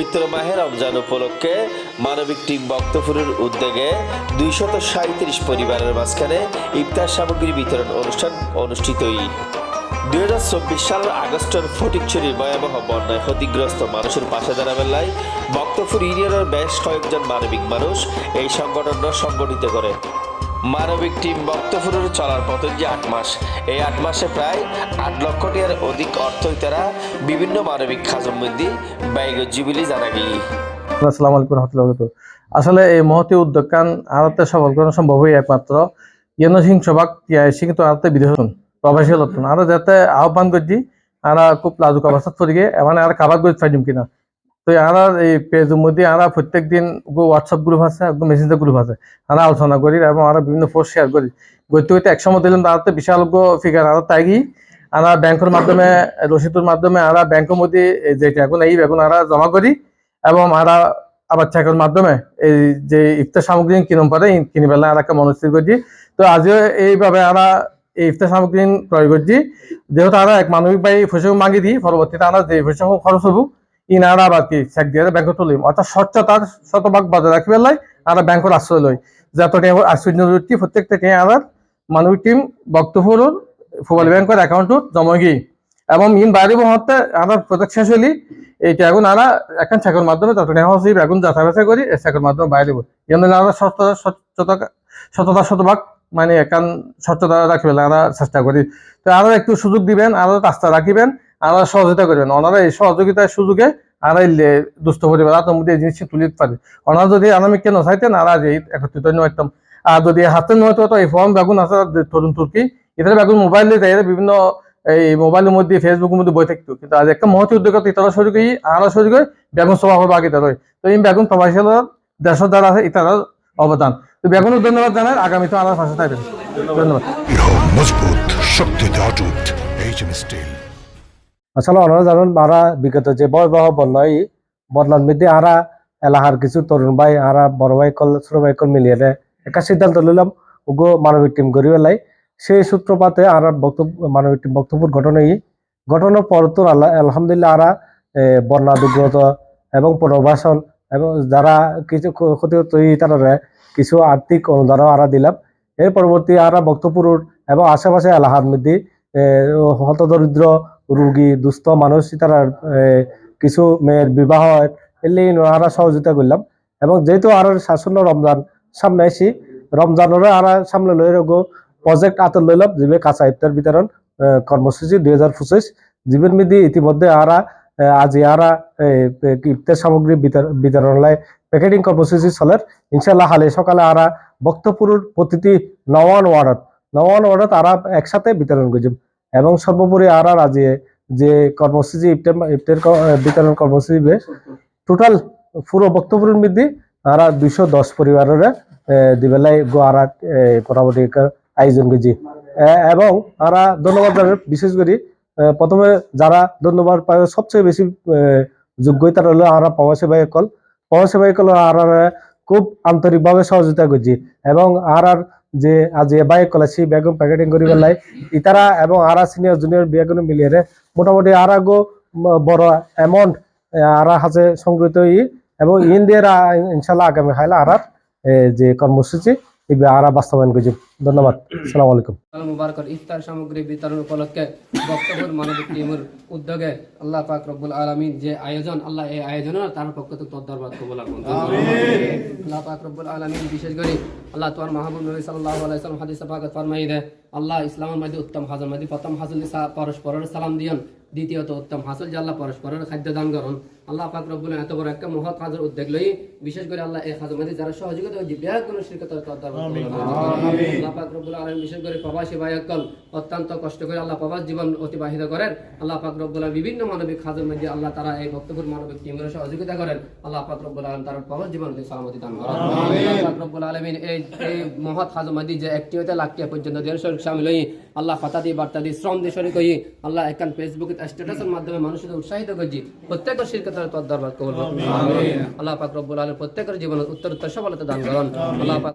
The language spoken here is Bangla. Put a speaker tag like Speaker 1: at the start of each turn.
Speaker 1: পবিত্র মাহের রমজান উপলক্ষে মানবিক টিম বক্তপুরের উদ্যোগে দুইশত সাঁত্রিশ পরিবারের মাঝখানে ইফতার সামগ্রী বিতরণ অনুষ্ঠান অনুষ্ঠিতই। দুই হাজার চব্বিশ সালের আগস্টের ফটিকছড়ির ভয়াবহ বন্যায় ক্ষতিগ্রস্ত মানুষের পাশে দাঁড়াবেন লাই বক্তপুর ইউনিয়নের বেশ কয়েকজন মানবিক মানুষ এই সংগঠনটা সংগঠিত করে। মানবিক টিম বক্তপুরের চলার পথে যে আট মাস, এই আট মাসে প্রায় আট লক্ষ টাকার অধিক অর্থই তারা বিভিন্ন মানবিক খাজমবন্দি ব্যয় জীবিলি জানা গিয়ে
Speaker 2: আসসালামু আলাইকুম রহমতুল্লাহ আসলে এই মহতি উদ্যোগ কান আরতে সফল করা সম্ভবই একমাত্র ইয়েন হিংসবাক সিংহ আরতে বিদেশন প্রবাসী লক্ষণ আরও যাতে আহ্বান করছি, আরা খুব লাজুক অবস্থা পড়ে গিয়ে এমন আর খাবার করে ফাইজুম কিনা। তো আরা এই পেজের মধ্যে আমরা প্রত্যেক দিন হোয়াটসঅ্যাপ গ্রুপ আছে, একদম মেসেঞ্জার গ্রুপ আছে। আমরা আলোচনা করি এবং আমরা বিভিন্ন পোস্ট শেয়ার করি। করতে করতে একসময় দিলাম, তাতে বিশাল ফিগার আরও তাই আরা ব্যাংকের মাধ্যমে, রসিদের মাধ্যমে আমরা ব্যাংকের মধ্যে যেটা এখন এই এখন আমরা জমা করি এবং আমরা আবার চেকের মাধ্যমে এই যে ইফতার সামগ্রী কিনুম পারে কিনি পেলে আর একটা মনস্থির করছি তো আজও এইভাবে আমরা এই ইফতার সামগ্রী ক্রয় করছি যেহেতু আমরা এক মানবিক বাই ফসল মাগি দিই, পরবর্তীতে আমরা যে ফসল খরচ হব ইন আরা আবার কি চেক দিয়ে ব্যাংকে তুলিম। অর্থাৎ স্বচ্ছতার শতভাগ বজায় রাখি পেলাই আর ব্যাংকের আশ্রয় লই। যত আশ্চর্য প্রত্যেক থেকে আবার মানবিক টিম বক্তব্যর ফুটবল ব্যাংকের অ্যাকাউন্টত জমা গিয়ে। এবং ইন বাইরে মুহূর্তে আমার প্রজেক্ট শেষ হলি এইটা এখন আরা এখন চেকের মাধ্যমে নেওয়া হচ্ছে এখন যাতা বাছা করি চেকের মাধ্যমে বাইরে ইয়ান আরা সততা সততা সততা শতভাগ মানে একান স্বচ্ছতা রাখবেন আরা চেষ্টা করি। তো আরও একটু সুযোগ দিবেন, আরও রাস্তা রাখিবেন আরও সহযোগিতা করবেন। ওনারা এই সহযোগিতার সুযোগে লে- দুস্থ পরিবার আত্ম মধ্যে এই জিনিসটি তুলে দিতে পারে ওনারা যদি আনামিক কেন চাইতেন আর আজ এই একত্রিত নয়তাম আর যদি হাতে নয়তো তো এই ফর্ম বেগুন আছে তরুণ তুর্কি এটা বেগুন মোবাইল দেয় বিভিন্ন, এই মোবাইলের মধ্যে ফেসবুকের মধ্যে বই থাকতো। কিন্তু আজ একটা মহতি উদ্যোগ ইতারা শুরু করি আরও শুরু করে বেগুন সভা হবে আগে তার তো এই বেগুন প্রবাসী দেশ দ্বারা আছে ইতারার অবদান। তো বেগুনের ধন্যবাদ জানাই আগামীতে আরও পাশে থাকবেন। ধন্যবাদ।
Speaker 3: মজবুত, শক্তিতে অটুট, এইচ এম স্টিল।
Speaker 4: আসলে ওনারা জানেন, আরা বিগত যে ভয়াবহ বন্যায় বন্যার মধ্যে আরা এলাকার কিছু তরুণ ভাই, আরা বড় ভাই কল, ছোট ভাই কল মিলিয়ে দেয়। একটা সিদ্ধান্ত নিলাম, ওগো মানবিক টিম গড়ি পেলাই সেই সূত্রপাতে আর বক্তব্য, মানবিক টিম বক্তব্য ঘটনাই ঘটনার পর তো আল্লাহ, আলহামদুলিল্লাহ আরা বন্যা দুর্গত এবং পুনর্বাসন এবং যারা কিছু ক্ষ- ক্ষতিগ্রস্ত হই তারা কিছু আর্থিক অনুদানও আরা দিলাম। এর পরবর্তী আরা বক্তপুর এবং আশেপাশে এলাকার মধ্যে হতদরিদ্র রুগী, দুস্থ মানুষ, তারা কিছু মেয়ের বিবাহ এলে আরা সহযোগিতা করলাম। এবং যেহেতু আর শাসন রমজান সামনে আসি রমজানের আর সামনে লই রগো প্রজেক্ট আতর লইলাম জিবে কাঁচা ইফতার বিতরণ কর্মসূচি দুই হাজার পঁচিশ। জীবের মধ্যে ইতিমধ্যে আরা আজি আরা ইফতার সামগ্রী বিতর- বিতরণ লাই প্যাকেটিং কর্মসূচি চলের ইনশাল্লাহ হালে সকালে আরা বক্তপুরের প্রতিটি নওয়ান ওয়ার্ডত নওয়ান ওয়ার্ডত আরা একসাথে বিতরণ করছি। এবং সর্বোপরি আর আর আজি যে কর্মসূচি ইফতার বিতরণ কর্মসূচি বেশ টোটাল পুরো বক্তব্যের মধ্যে আর দুইশো দশ পরিবারের দিবেলাই গো আরা এ, মোটামুটি আয়োজন করছি। এবং আরা ধন্যবাদ বিশেষ করে প্রথমে যারা ধন্যবাদ পায় সবচেয়ে বেশি এ, যোগ্য তারা হলো আরা প্রবাসী ভাই কল। প্রবাসী ভাই কল আর খুব আন্তরিকভাবে সহযোগিতা করছি। এবং আর আর যে আজ এ বাইক কল সেই বেগুন প্যাকেটিং করি বেলাই ইতারা এবং আরা সিনিয়র জুনিয়র বেগুন মিলিয়ে মোটামুটি আর আগো বড় অ্যামাউন্ট আরা হাতে সংগৃহীত ই এবং ইন্দিয়ার ইনশাল্লাহ আগামী খাইলা আর আর, এ, যে কর্মসূচি এবার আরা বাস্তবায়ন করছি ধন্যবাদ। সালাম আলাইকুম।
Speaker 5: আল মুবারকর ইফতার সামগ্রী বিতরণ উপলক্ষে বক্তব্যের মানবিক টিমের উদ্যোগে আল্লাহ পাক রব্বুল আলামিন যে আয়োজন আল্লাহ এই আয়োজনের তার পক্ষ থেকে তোর দরবার কবুল করুন আল্লাহ পাক রব্বুল আলামিন বিশেষ করে আল্লাহ তোমার মাহবুব নবী সাল্লাহ আলাইসালাম সাল্লাম পাক ফরমাই দেয় আল্লাহ ইসলামের মধ্যে উত্তম হাজর মধ্যে প্রথম হাসল পরস্পরের সালাম দিয়ন। দ্বিতীয়ত উত্তম হাসল যে আল্লাহ পরস্পরের খাদ্য দান করুন। আল্লাহ পাক রব্বুল এত বড় একটা মহৎ কাজের উদ্যোগ লই বিশেষ করে আল্লাহ এই কাজের মধ্যে যারা সহযোগিতা করছে ব্যাগ কোনো শিরকত তোর দরবার কবুল করুন। আল্লাহ পাক রব্বুল আলামিন বিশেষ করে প্রবাসী ভাইয়াকল অত্যন্ত কষ্ট করে আল্লাহ প্রবাস জীবন অতিবাহিত করেন। আল্লাহ পাক রব্বুল বিভিন্ন মানবিক কাজের মধ্যে আল্লাহ তারা এই বক্তব্য মানবিক টিমের সহযোগিতা করেন। আল্লাহ পাক রব্বুল আলামিন তার প্রবাস জীবনকে সালামতি দান করেন। আল্লাহ পাক রব্বুল আলামিন এই মহৎ কাজের মধ্যে যে একটি হতে লাখটি পর্যন্ত দেড় শামিল হই। আল্লাহ ফাতা দিয়ে বার্তা দিয়ে শ্রম দিয়ে শরীর হই। আল্লাহ একান ফেসবুকে স্ট্যাটাসের মাধ্যমে মানুষকে উৎসাহিত করছি। প্রত্যেকের শিরকতের তোর দরবার কবুল করুন আল্লাহ পাক রব্বুল আলম প্রত্যেকের জীবনে উত্তর উত্তর সফলতা দান করুন। আল্লাহ পাক